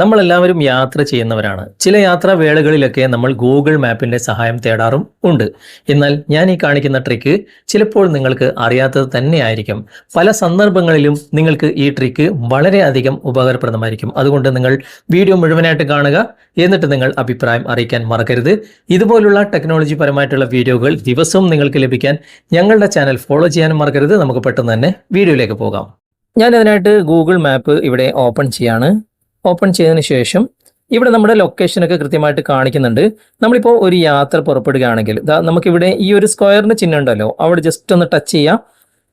നമ്മളെല്ലാവരും യാത്ര ചെയ്യുന്നവരാണ്. ചില യാത്രാ വേളകളിലൊക്കെ നമ്മൾ ഗൂഗിൾ മാപ്പിന്റെ സഹായം തേടാറും ഉണ്ട്. എന്നാൽ ഞാൻ ഈ കാണിക്കുന്ന ട്രിക്ക് ചിലപ്പോൾ നിങ്ങൾക്ക് അറിയാത്തത് തന്നെയായിരിക്കും. പല സന്ദർഭങ്ങളിലും നിങ്ങൾക്ക് ഈ ട്രിക്ക് വളരെയധികം ഉപകാരപ്രദമായിരിക്കും. അതുകൊണ്ട് നിങ്ങൾ വീഡിയോ മുഴുവനായിട്ട് കാണുക. എന്നിട്ട് നിങ്ങൾ അഭിപ്രായം അറിയിക്കാൻ മറക്കരുത്. ഇതുപോലുള്ള ടെക്നോളജി പരമായിട്ടുള്ള വീഡിയോകൾ ദിവസവും നിങ്ങൾക്ക് ലഭിക്കാൻ ഞങ്ങളുടെ ചാനൽ ഫോളോ ചെയ്യാനും മറക്കരുത്. നമുക്ക് പെട്ടെന്ന് തന്നെ വീഡിയോയിലേക്ക് പോകാം. ഞാൻ അതിനായിട്ട് ഗൂഗിൾ മാപ്പ് ഇവിടെ ഓപ്പൺ ചെയ്യാണ്. ഓപ്പൺ ചെയ്തതിന് ശേഷം ഇവിടെ നമ്മുടെ ലൊക്കേഷനൊക്കെ കൃത്യമായിട്ട് കാണിക്കുന്നുണ്ട്. നമ്മളിപ്പോൾ ഒരു യാത്ര പുറപ്പെടുകയാണെങ്കിൽ നമുക്കിവിടെ ഈ ഒരു സ്ക്വയറിന് ചിഹ്നം ഉണ്ടല്ലോ അവിടെ ജസ്റ്റ് ഒന്ന് ടച്ച് ചെയ്യാം.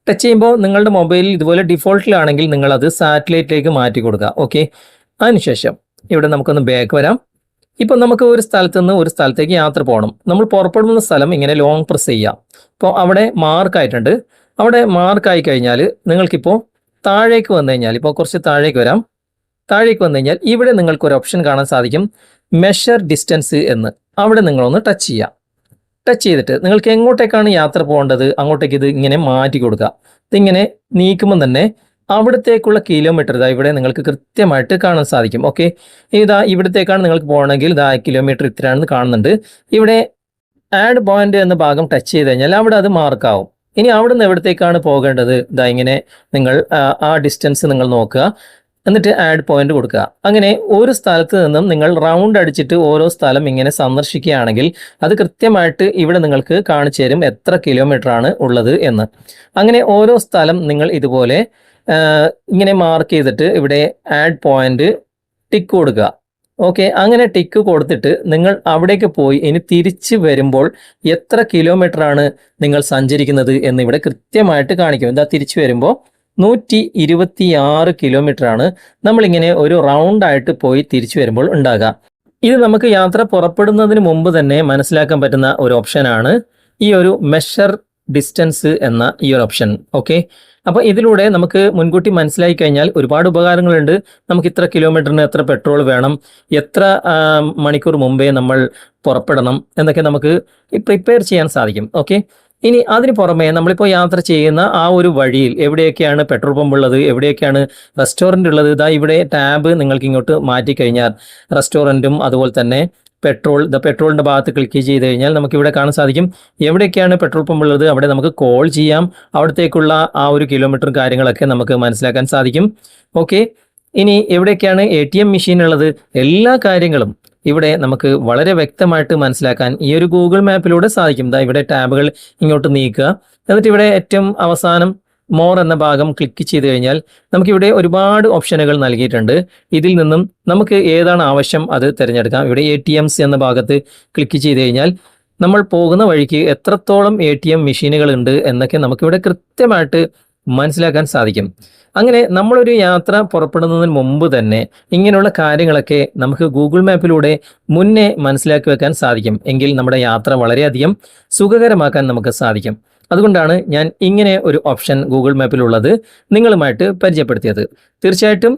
ടച്ച് ചെയ്യുമ്പോൾ നിങ്ങളുടെ മൊബൈലിൽ ഇതുപോലെ ഡിഫോൾട്ടിലാണെങ്കിൽ നിങ്ങളത് സാറ്റലൈറ്റിലേക്ക് മാറ്റി കൊടുക്കുക ഓക്കെ അതിനുശേഷം ഇവിടെ നമുക്കൊന്ന് ബാക്ക് വരാം. ഇപ്പം നമുക്ക് ഒരു സ്ഥലത്ത് നിന്ന് ഒരു സ്ഥലത്തേക്ക് യാത്ര പോകണം നമ്മൾ പുറപ്പെടുന്ന സ്ഥലം ഇങ്ങനെ ലോങ് പ്രസ് ചെയ്യാം. അപ്പോൾ അവിടെ മാർക്കായിട്ടുണ്ട് അവിടെ മാർക്കായി കഴിഞ്ഞാൽ നിങ്ങൾക്കിപ്പോൾ താഴേക്ക് വന്നു കഴിഞ്ഞാൽ ഇപ്പോൾ കുറച്ച് താഴേക്ക് വരാം. താഴേക്ക് വന്നു കഴിഞ്ഞാൽ ഇവിടെ നിങ്ങൾക്ക് ഒരു ഓപ്ഷൻ കാണാൻ സാധിക്കും. മെഷർ ഡിസ്റ്റൻസ് എന്ന്. അവിടെ നിങ്ങളൊന്ന് ടച്ച് ചെയ്യാം. ടച്ച് ചെയ്തിട്ട് നിങ്ങൾക്ക് എങ്ങോട്ടേക്കാണ് യാത്ര പോകേണ്ടത്? അങ്ങോട്ടേക്ക് ഇത് ഇങ്ങനെ മാറ്റി കൊടുക്കുക. ഇതിങ്ങനെ നീക്കുമ്പോൾ തന്നെ അവിടത്തേക്കുള്ള കിലോമീറ്റർ ഇതാ ഇവിടെ നിങ്ങൾക്ക് കൃത്യമായിട്ട് കാണാൻ സാധിക്കും. ഓക്കെ ഇതാ ഇവിടത്തേക്കാണ് നിങ്ങൾക്ക് പോകണമെങ്കിൽ ഇതാ കിലോമീറ്റർ ഇത്രയാണെന്ന് കാണുന്നുണ്ട്. ഇവിടെ ആഡ് പോയിന്റ് എന്ന ഭാഗം ടച്ച് ചെയ്ത് കഴിഞ്ഞാൽ അവിടെ അത് മാർക്കാവും ഇനി അവിടെ നിന്ന് എവിടത്തേക്കാണ് പോകേണ്ടത്? ഇതാ ഇങ്ങനെ നിങ്ങൾ ആ, ആ ഡിസ്റ്റൻസ് നിങ്ങൾ നോക്കുക. എന്നിട്ട് ആഡ് പോയിന്റ് കൊടുക്കുക. അങ്ങനെ ഒരു സ്ഥലത്ത് നിന്നും നിങ്ങൾ റൗണ്ട് അടിച്ചിട്ട് ഓരോ സ്ഥലം ഇങ്ങനെ സന്ദർശിക്കുകയാണെങ്കിൽ അത് കൃത്യമായിട്ട് ഇവിടെ നിങ്ങൾക്ക് കാണിച്ചു തരും എത്ര കിലോമീറ്റർ ആണ് ഉള്ളത് എന്ന്. അങ്ങനെ ഓരോ സ്ഥലം നിങ്ങൾ ഇതുപോലെ ഇങ്ങനെ മാർക്ക് ചെയ്തിട്ട് ഇവിടെ ആഡ് പോയിന്റ് ടിക്ക് കൊടുക്കുക. ഓക്കെ അങ്ങനെ ടിക്ക് കൊടുത്തിട്ട് നിങ്ങൾ അവിടേക്ക് പോയി ഇനി തിരിച്ച് വരുമ്പോൾ എത്ര കിലോമീറ്റർ ആണ് നിങ്ങൾ സഞ്ചരിക്കുന്നത് എന്ന് ഇവിടെ കൃത്യമായിട്ട് കാണിക്കും. എന്താ തിരിച്ചു വരുമ്പോൾ നൂറ്റി ഇരുപത്തി ആറ് കിലോമീറ്റർ ആണ് നമ്മളിങ്ങനെ ഒരു റൗണ്ട് ആയിട്ട് പോയി തിരിച്ചു വരുമ്പോൾ ഉണ്ടാകുക. ഇത് നമുക്ക് യാത്ര പുറപ്പെടുന്നതിന് മുമ്പ് തന്നെ മനസ്സിലാക്കാൻ പറ്റുന്ന ഒരു ഓപ്ഷനാണ് ഈ ഒരു മെഷർ ഡിസ്റ്റൻസ് എന്ന ഈ ഒരു ഓപ്ഷൻ. ഓക്കെ? അപ്പോൾ ഇതിലൂടെ നമുക്ക് മുൻകൂട്ടി മനസ്സിലാക്കി കഴിഞ്ഞാൽ ഒരുപാട് ഉപകാരങ്ങളുണ്ട്. നമുക്ക് ഇത്ര കിലോമീറ്ററിന് എത്ര പെട്രോൾ വേണം? എത്ര മണിക്കൂർ മുമ്പേ നമ്മൾ പുറപ്പെടണം? എന്നൊക്കെ നമുക്ക് പ്രിപ്പയർ ചെയ്യാൻ സാധിക്കും. ഓക്കെ? ഇനി അതിന് പുറമെ നമ്മളിപ്പോൾ യാത്ര ചെയ്യുന്ന ആ ഒരു വഴിയിൽ എവിടെയൊക്കെയാണ് പെട്രോൾ പമ്പ് ഉള്ളത് എവിടെയൊക്കെയാണ് റെസ്റ്റോറന്റ് ഉള്ളത് ഇതാ ഇവിടെ ടാബ് നിങ്ങൾക്ക് ഇങ്ങോട്ട് മാറ്റി കഴിഞ്ഞാൽ റെസ്റ്റോറന്റും അതുപോലെ തന്നെ പെട്രോൾ ദ പെട്രോളിന്റെ ഭാഗത്ത് ക്ലിക്ക് ചെയ്ത് കഴിഞ്ഞാൽ നമുക്ക് ഇവിടെ കാണാൻ സാധിക്കും. എവിടെയൊക്കെയാണ് പെട്രോൾ പമ്പ് ഉള്ളത് അവിടെ നമുക്ക് കോൾ ചെയ്യാം. അവിടത്തേക്കുള്ള ആ ഒരു കിലോമീറ്ററും കാര്യങ്ങളൊക്കെ നമുക്ക് മനസ്സിലാക്കാൻ സാധിക്കും. ഓക്കെ ഇനി എവിടെയൊക്കെയാണ് എ ടി എം മെഷീൻ ഉള്ളത് എല്ലാ കാര്യങ്ങളും ഇവിടെ നമുക്ക് വളരെ വ്യക്തമായിട്ട് മനസ്സിലാക്കാൻ ഈ ഒരു ഗൂഗിൾ മാപ്പിലൂടെ സാധിക്കും. ദാ ഇവിടെ ടാബുകൾ ഇങ്ങോട്ട് നീക്കുക. എന്നിട്ട് ഇവിടെ ഏറ്റവും അവസാനം മോർ എന്ന ഭാഗം ക്ലിക്ക് ചെയ്ത് കഴിഞ്ഞാൽ നമുക്കിവിടെ ഒരുപാട് ഓപ്ഷനുകൾ നൽകിയിട്ടുണ്ട്. ഇതിൽ നിന്നും നമുക്ക് ഏതാണ് ആവശ്യം അത് തിരഞ്ഞെടുക്കാം. ഇവിടെ എ എന്ന ഭാഗത്ത് ക്ലിക്ക് ചെയ്ത് കഴിഞ്ഞാൽ നമ്മൾ പോകുന്ന വഴിക്ക് എത്രത്തോളം എ ടി എം മെഷീനുകൾ ഉണ്ട് എന്നൊക്കെ നമുക്കിവിടെ കൃത്യമായിട്ട് മനസ്സിലാക്കാൻ സാധിക്കും. അങ്ങനെ നമ്മളൊരു യാത്ര പുറപ്പെടുന്നതിന് മുമ്പ് തന്നെ ഇങ്ങനെയുള്ള കാര്യങ്ങളൊക്കെ നമുക്ക് ഗൂഗിൾ മാപ്പിലൂടെ മുന്നേ മനസ്സിലാക്കി വെക്കാൻ സാധിക്കും. എങ്കിൽ നമ്മുടെ യാത്ര വളരെയധികം സുഖകരമാക്കാൻ നമുക്ക് സാധിക്കും. അതുകൊണ്ടാണ് ഞാൻ ഇങ്ങനെ ഒരു ഓപ്ഷൻ ഗൂഗിൾ മാപ്പിലുള്ളത് നിങ്ങളുമായിട്ട് പരിചയപ്പെടുത്തിയത്. തീർച്ചയായിട്ടും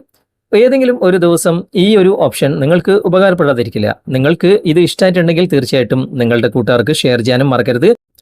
ഏതെങ്കിലും ഒരു ദിവസം ഈ ഒരു ഓപ്ഷൻ നിങ്ങൾക്ക് ഉപകാരപ്പെടാതിരിക്കില്ല. നിങ്ങൾക്ക് ഇത് ഇഷ്ടമായിട്ടുണ്ടെങ്കിൽ തീർച്ചയായിട്ടും നിങ്ങളുടെ കൂട്ടുകാർക്ക് ഷെയർ ചെയ്യാനും മറക്കരുത്.